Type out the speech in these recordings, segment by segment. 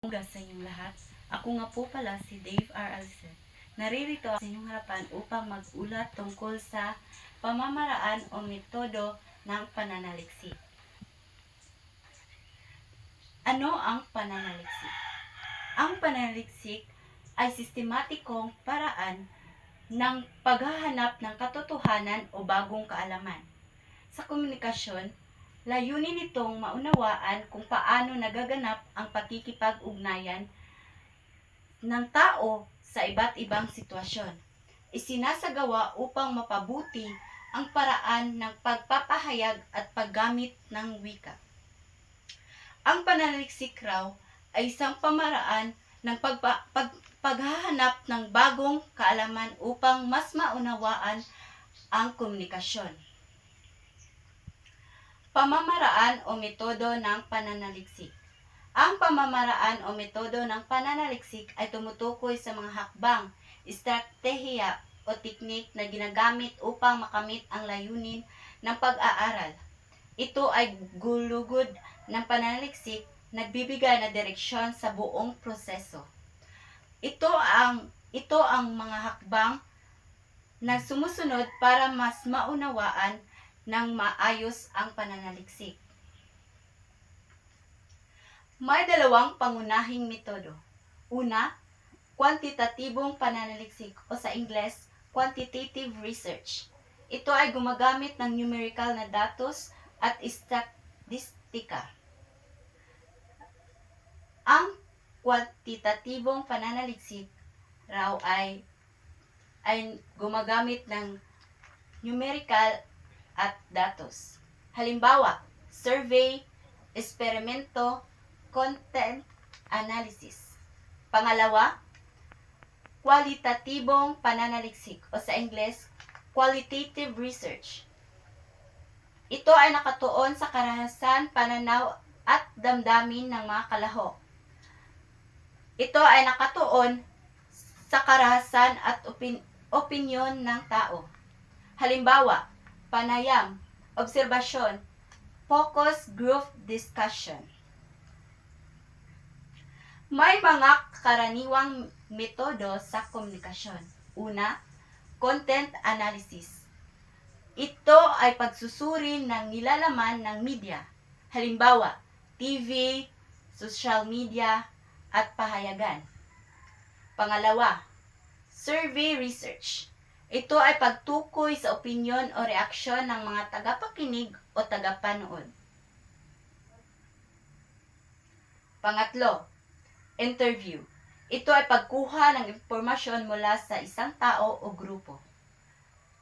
Uga sa inyong lahat. Ako nga po pala si Dave R. Alcet. Naririto sa inyong harapan upang mag-ulat tungkol sa pamamaraan o metodo ng pananaliksik. Ano ang pananaliksik? Ang pananaliksik ay sistematikong paraan ng paghahanap ng katotohanan o bagong kaalaman. Sa komunikasyon, layunin nitong maunawaan kung paano nagaganap ang pakikipag-ugnayan ng tao sa iba't ibang sitwasyon. Isinasagawa upang mapabuti ang paraan ng pagpapahayag at paggamit ng wika. Ang pananaliksik raw ay isang pamaraan ng pagpa- pag- paghahanap ng bagong kaalaman upang mas maunawaan ang komunikasyon. Pamamaraan o metodo ng pananaliksik. Ang pamamaraan o metodo ng pananaliksik ay tumutukoy sa mga hakbang, estratehiya o teknik na ginagamit upang makamit ang layunin ng pag-aaral. Ito ay gulugod ng pananaliksik nagbibigay na direksyon sa buong proseso. Ito ang ito ang mga hakbang na sumusunod para mas maunawaan ng maayos ang pananaliksik. May dalawang pangunahing metodo. Una, kwantitatibong pananaliksik o sa Ingles, quantitative research. Ito ay gumagamit ng numerical na datos at statistika. Ang kwantitatibong pananaliksik raw ay ay gumagamit ng numerical at datos. Halimbawa, survey, eksperimento, content analysis. Pangalawa, kwalitatibong pananaliksik o sa Ingles, qualitative research. Ito ay nakatuon sa karahasan, pananaw at damdamin ng mga kalahok. Ito ay nakatuon sa karahasan at opin- opinyon ng tao. Halimbawa, panayam, obserbasyon, focus group discussion. May mga karaniwang metodo sa komunikasyon. Una, content analysis. Ito ay pagsusuri ng nilalaman ng media. Halimbawa, TV, social media, at pahayagan. Pangalawa, survey research. Ito ay pagtukoy sa opinyon o reaksyon ng mga tagapakinig o tagapanood. Pangatlo, interview. Ito ay pagkuha ng impormasyon mula sa isang tao o grupo.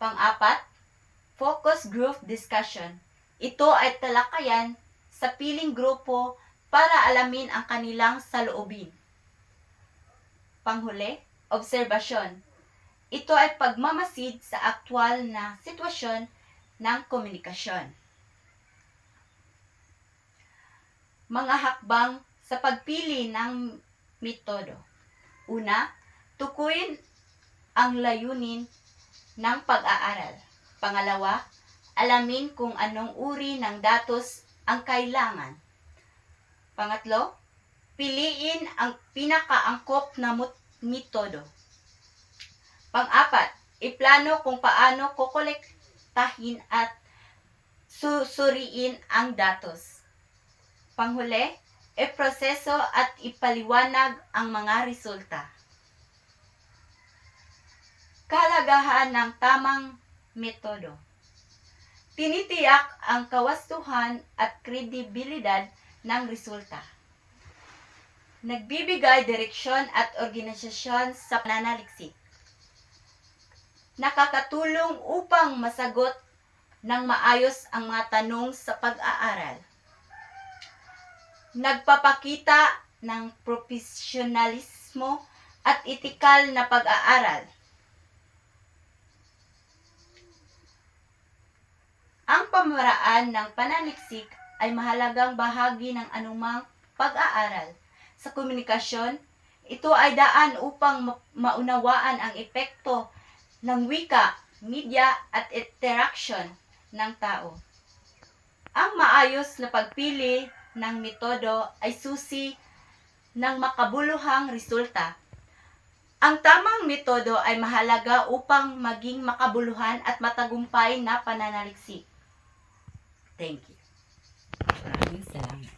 Pang-apat, focus group discussion. Ito ay talakayan sa piling grupo para alamin ang kanilang saloobin. Panghuli, obserbasyon. Ito ay pagmamasid sa aktwal na sitwasyon ng komunikasyon. Mga hakbang sa pagpili ng metodo. Una, tukuyin ang layunin ng pag-aaral. Pangalawa, alamin kung anong uri ng datos ang kailangan. Pangatlo, piliin ang pinakaangkop na metodo. Pang-apat, iplano kung paano kokolektahin at susuriin ang datos. Panghuli, iproseso at ipaliwanag ang mga resulta. Kalagahan ng tamang metodo. Tinitiyak ang kawastuhan at kredibilidad ng resulta. Nagbibigay direksyon at organisasyon sa pananaliksik. Nakakatulong upang masagot ng maayos ang mga tanong sa pag-aaral. Nagpapakita ng profesionalismo at etikal na pag-aaral. Ang pamaraan ng pananaliksik ay mahalagang bahagi ng anumang pag-aaral. Sa komunikasyon, ito ay daan upang ma- maunawaan ang epekto ng wika, media at interaction ng tao. Ang maayos na pagpili ng metodo ay susi ng makabuluhang resulta. Ang tamang metodo ay mahalaga upang maging makabuluhan at matagumpay na pananaliksik. Thank you. Maraming salamat.